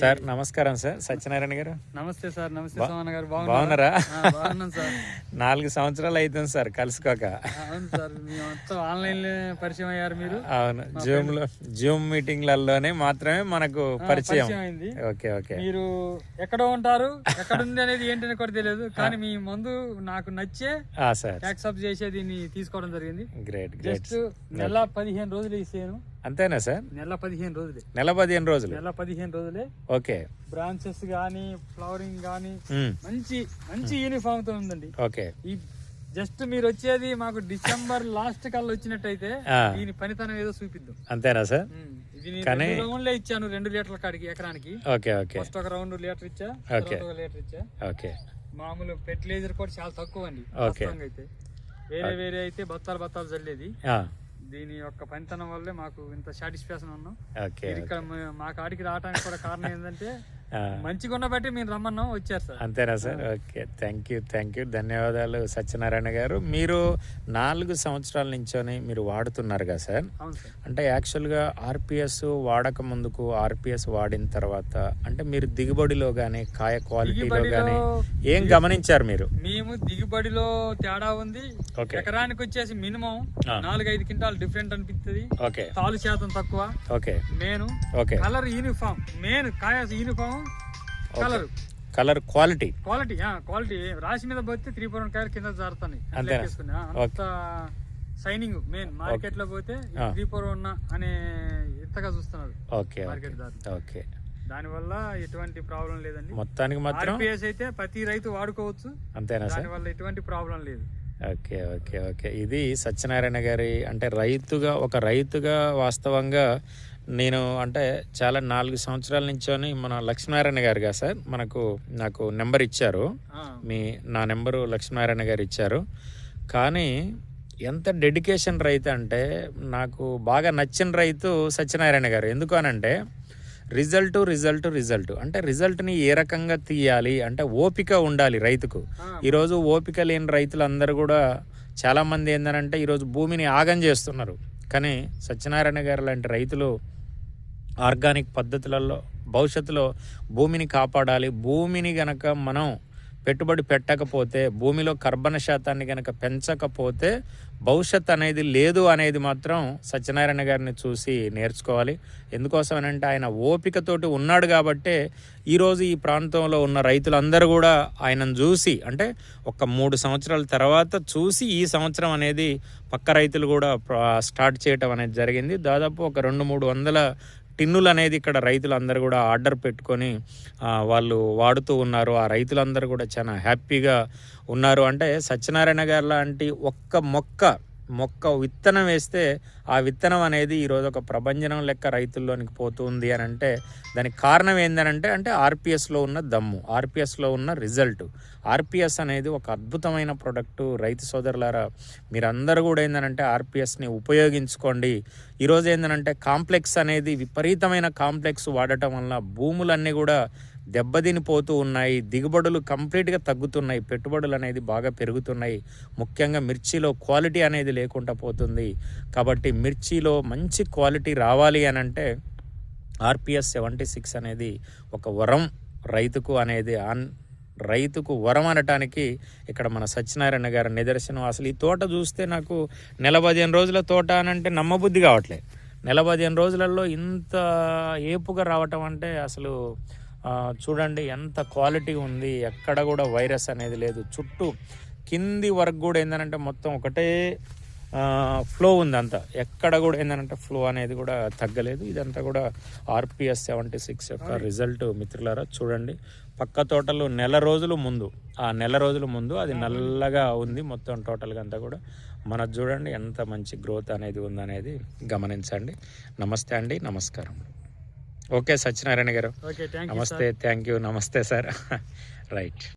Sir నమస్కారం sir. Satyanarayana garu. నమస్తే sir నమస్తే గారు. బాగున్నారా? బాగున్నాం సార్. నాలుగు సంవత్సరాలు అవుతుంది సార్ కలుసుకోక. అవును సార్ మొత్తం ఆన్లైన్లో పరిచయం అయ్యారు మీరు. అవును జూమ్లో జూమ్ మీటింగ్లలోనే మాత్రమే మనకు పరిచయం. అయింది. Okay okay. మీరు ఎక్కడో ఉంటారు ఎక్కడ ఉంది అనేది ఏంటని కూడా తెలియదు. కానీ మీ ముందు నాకు నచ్చే ఆ సార్. యాక్సెప్ట్ చేసే దీన్ని తీసుకోవడం జరిగింది. గ్రేట్ గ్రేట్ నెల పదిహేను రోజులు ఇస్తాను అంతేనా సార్? నెల పదిహేను రోజులే. నెల పదిహేను రోజులు. నెల పదిహేను రోజులే. ఓకే. బ్రాంచెస్ కానీ ఫ్లవరింగ్ కానీ ఉమ్, మంచి మంచి యూనిఫామ్తో ఉందండి. ఓకే. ఈ జస్ట్ మీరు వచ్చేది మాకు డిసెంబర్ లాస్ట్ కల్లా వచ్చినట్టయితే. దీని పనితనం ఏదో చూపిద్దాం. అంతేనా సార్? కానీ- రౌండ్లే ఇచ్చాను రెండు లీటర్ల కాడికి ఎకరానికి. Okay okay. ఫస్ట్ ఒక రౌండ్ లీటర్ ఇచ్చా ఓకే. ఒక లీటర్ ఇచ్చా. ఓకే. మామూలు ఫెర్టిలైజర్ కూడా చాలా తక్కువ అండి ఓకే. అయితే వేరే వేరే అయితే బత్తాలు బత్తాలు చల్లేది. దీని యొక్క పనితనం వల్లే మాకు ఇంత సాటిస్ఫాక్షన్ ఉన్నాం. ఇక్కడ మా- మా కాడికి రావడానికి కూడా కారణం ఏంటంటే మంచిగా ఉన్న బట్టి మీరు రమ్మన్నాం వచ్చారు సార్. అంతేనా sir? Okay thank you thank you ధన్యవాదాలు సత్యనారాయణ గారు. మీరు నాలుగు సంవత్సరాల నుంచోని మీరు వాడుతున్నారు కదా సార్. అంటే యాక్చువల్గా ఆర్పిఎస్ వాడక ముందుకు ఆర్పిఎస్ వాడిన తర్వాత అంటే మీరు దిగుబడిలో కానీ కాయ క్వాలిటీలో కానీ ఏం గమనించారు మీరు? మేము దిగుబడిలో తేడా ఉంది. ఎకరానికి వచ్చేసి మినిమం ఆ. నాలుగైదు క్వింటాల్ డిఫరెంట్ అనిపిస్తుంది ఓకే. తాలు శాతం తక్కువ. ఓకే. మేను ఓకే. కలర్ యూనిఫామ్ మెయిన్ కాయ uniform colour. Colour quality. Quality quality. రాశి మీద పోతే త్రీ ఫోర్ కాయలు కింద అంత సైనింగ్ మెయిన్ మార్కెట్లో పోతే. త్రీ ఫోర్ ఉన్న అనే ఇంతగా చూస్తున్నారు? Okay market okay. దానివల్ల ఎటువంటి ప్రాబ్లం లేదండి. మొత్తానికి మాత్రం ఆర్పిఎస్ అయితే ప్రతి రైతు వాడుకోవచ్చు. అంతేనా దానివల్ల ఎటువంటి ప్రాబ్లం లేదు. Okay okay okay. ఇది సత్యనారాయణ గారి అంటే రైతుగా ఒక రైతుగా వాస్తవంగా నేను అంటే చాలా నాలుగు సంవత్సరాల నుంచోని మన లక్ష్మీనారాయణ గారు కదా సార్ మనకు నాకు నెంబర్ ఇచ్చారు. మీ నా నెంబరు లక్ష్మీనారాయణ గారు ఇచ్చారు. కానీ ఎంత డెడికేషన్ రైతు అంటే నాకు బాగా నచ్చిన రైతు సత్యనారాయణ గారు. ఎందుకు అనంటే రిజల్ట్ రిజల్ట్ రిజల్ట్. అంటే రిజల్ట్ని ఏ రకంగా తీయాలి? అంటే ఓపిక ఉండాలి రైతుకు. ఈరోజు ఓపిక లేని రైతులందరూ కూడా చాలామంది ఏంటంటే ఈరోజు భూమిని ఆగం చేస్తున్నారు. కానీ సత్యనారాయణ గారు లాంటి రైతులు ఆర్గానిక్ పద్ధతులలో భవిష్యత్తులో భూమిని కాపాడాలి. భూమిని గనక మనం పెట్టుబడి పెట్టకపోతే భూమిలో కర్బన శాతాన్ని కనుక పెంచకపోతే భవిష్యత్ అనేది లేదు అనేది మాత్రం సత్యనారాయణ గారిని చూసి నేర్చుకోవాలి. ఎందుకోసమనంటే ఆయన ఓపికతోటి ఉన్నాడు కాబట్టే ఈరోజు ఈ ప్రాంతంలో ఉన్న రైతులందరూ కూడా ఆయనను చూసి అంటే ఒక మూడు సంవత్సరాల తర్వాత చూసి ఈ సంవత్సరం అనేది పక్క రైతులు కూడా స్టార్ట్ చేయటం అనేది జరిగింది. దాదాపు ఒక రెండు మూడు వందల టిన్నులు అనేది ఇక్కడ రైతులందరూ కూడా ఆర్డర్ పెట్టుకొని వాళ్ళు వాడుతూ ఉన్నారు. ఆ రైతులందరూ కూడా చాలా హ్యాపీగా ఉన్నారు. అంటే సత్యనారాయణ గారు లాంటి ఒక్క మొక్క మొక్క విత్తనం వేస్తే ఆ విత్తనం అనేది ఈరోజు ఒక ప్రభంజనం లెక్క రైతుల్లోనికి పోతుంది అని అంటే దానికి కారణం ఏందనంటే అంటే ఆర్పిఎస్లో ఉన్న దమ్ము ఆర్పిఎస్లో ఉన్న రిజల్ట్. ఆర్పిఎస్ అనేది ఒక అద్భుతమైన ప్రొడక్టు. రైతు సోదరులారా మీరందరూ కూడా ఏంటంటే ఆర్పిఎస్ని ఉపయోగించుకోండి. ఈరోజు ఏంటంటే కాంప్లెక్స్ అనేది విపరీతమైన కాంప్లెక్స్ వాడటం వల్ల భూములన్నీ కూడా దెబ్బతినిపోతూ ఉన్నాయి. దిగుబడులు కంప్లీట్గా తగ్గుతున్నాయి. పెట్టుబడులు అనేది బాగా పెరుగుతున్నాయి. ముఖ్యంగా మిర్చిలో క్వాలిటీ అనేది లేకుండా పోతుంది. కాబట్టి మిర్చిలో మంచి క్వాలిటీ రావాలి అని అంటే ఆర్పిఎస్ సెవెంటీ సిక్స్ అనేది ఒక వరం. రైతుకు అనేది అన్ రైతుకు వరం అనటానికి ఇక్కడ మన సత్యనారాయణ గారి నిదర్శనం. అసలు ఈ తోట చూస్తే నాకు నెల పదిహేను రోజుల తోట అని అంటే నమ్మబుద్ధి కావట్లేదు నెల పదిహేను రోజులలో ఇంత ఏపుగా రావటం అంటే అసలు చూడండి ఎంత క్వాలిటీ ఉంది. ఎక్కడ కూడా వైరస్ అనేది లేదు. చుట్టూ కింది వరకు కూడా ఏంటంటే మొత్తం ఒకటే ఫ్లో ఉంది అంతా. ఎక్కడ కూడా ఏంటంటే ఫ్లో అనేది కూడా తగ్గలేదు. ఇదంతా కూడా ఆర్పిఎస్ సెవెంటీ సిక్స్ యొక్క రిజల్ట్ మిత్రులారా చూడండి. పక్క తోటలు నెల రోజులు ముందు ఆ నెల రోజుల ముందు అది నల్లగా ఉంది మొత్తం టోటల్గా అంతా కూడా. మనది చూడండి ఎంత మంచి గ్రోత్ అనేది ఉందనేది గమనించండి. నమస్తే అండి నమస్కారం. ఓకే సత్యనారాయణ గారు. నమస్తే థ్యాంక్ యూ నమస్తే సార్. రైట్.